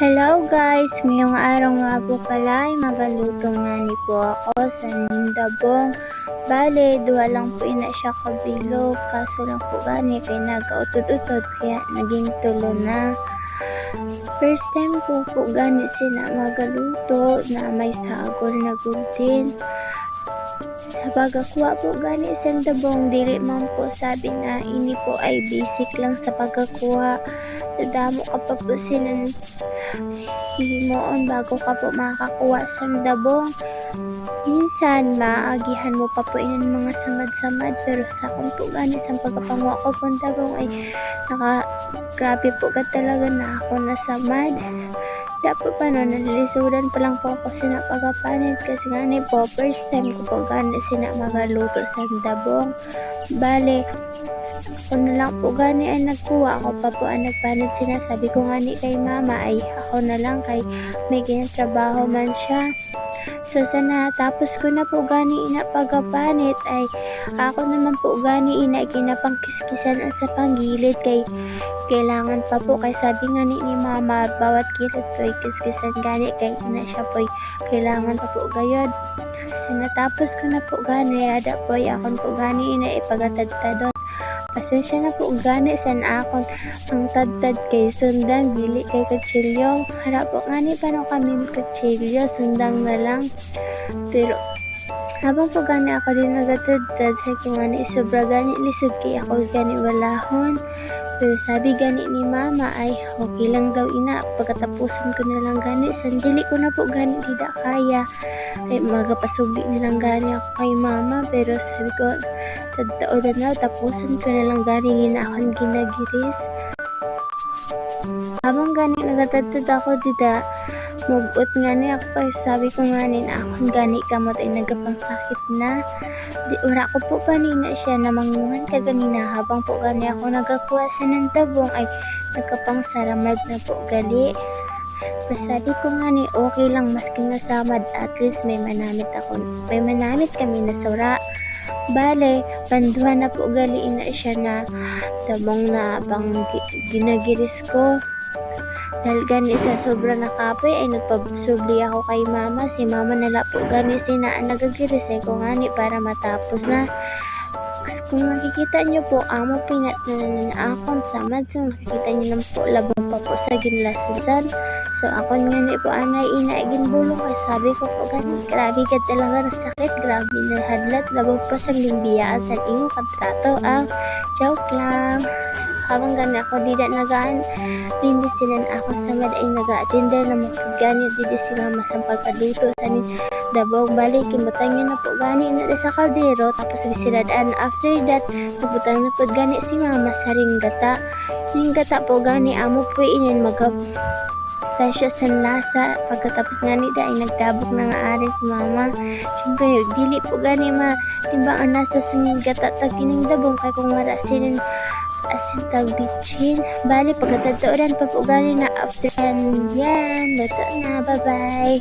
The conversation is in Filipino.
Hello guys! Ngayong araw nga po pala ay magaluto nga ni po ako sa Nindabong. Bale, duwa lang po ina siya kabilo. Kaso lang po gani kay nagautod-utod kaya naging tulo na. First time po po gani sila magaluto na may sagol na gudin. Sa pagkakuha po gani sa dabong, dili man po sabi na ini po ay basic lang sa pagkakuha. Dadamo ka pa po sila hihimoon bago ka po makakakuha sa dabong. Minsan, maagihan mo pa po inan mga samad-samad pero sa akong po gani sa pagkapanguha ko po dabong ay naka grabe po ka talaga na ako nasamad. Po pa no, nalisudan pa lang po ako sina pagkapanit kasi nga ni po, first time ko po gani sina magaluto sa dabong. Bale, na lang po gani ay nagkuha. Ako pa po ang nagpanit sina. Sabi ko nga ni kay mama ay ako na lang kay may trabaho man siya. So sana tapos ko na po gani ina pagapanit ay ako naman po gani ina kinapangkiskisan ang sa panggilid. Kay kailangan pa po. Kay sabi nga ni, ni mama bawat ko ay kiskisan gani. Kay ina siya po kailangan pa po gayod. So natapos ko na po gani. Ada po akon po gani ina ipagatadtadon Pasensya na po gani san akon ang tadtad kay sundang dili kay kutsilyo. Harap po nga ni paano kami kutsilyo, sundang na lang. Pero habang po gani ako din nagatadtad sa ko nga ni sobra gani lisod kay ako gani walahon. Pero sabi gani ni mama ay okay lang daw ina. Pagkatapusan ko na lang gani sandili ko na po gani tidak kaya. Ay magapasugli na lang gani ako kay mama pero sabi ko tadtao na na tapusan ko na lang gani na akong ginagiris habang gani nagatadtad ako dida mugot nga ni ako sabi ko nga ni na akong gani kamot ay nagapangsakit na. Di ura ko po kanina siya na manguhan ka ganina habang po gani ako nagakuha sa ng tabong ay nagkapangsaramad na po gali. Pasabi ko nga ni okay lang maski nasamad at least may manamit ako may manamit kami na sura Bale, panduha na po gali na siya na tabong na pang gi- ginagiris ko. Dahil gani sa sobra na kapoy ay nagpabsubli ako kay mama. Si mama nala po gani sinaan nagagiris ay ko ngani para matapos na. Kung nakikita niyo po, amo pinat na nanan akon samad. So nakikita niyo lang po, labang pa po sa ginlasisan. So ako nga ni po anay ina ginbulong kay sabi ko po gani grabe ka talaga na sakit grabe na hadlat labog pa sa limbiyaan sa imo kontrato ang joke lang habang gani ako di na nagaan. Hindi sila na ako sa mad ay naga-attender na makagani di sila masang pagkaluto sa ni dabog. Balik kimutang niya na po gani na sa kaldero. Tapos gisiradaan after that nabutang na po gani si mama sa ringgata ringgata po gani amo po inin magab Tasya sa lasa, pagkatapos nga nila ay nagtabok na nga ari si mama. Siyempre, dili po gani ma, timbang ang nasa sa gata tag dabong kay kung mara sinin asin tag bitchin. Bali, pagkataturan pa po gani na after yan, yan, na, bye-bye.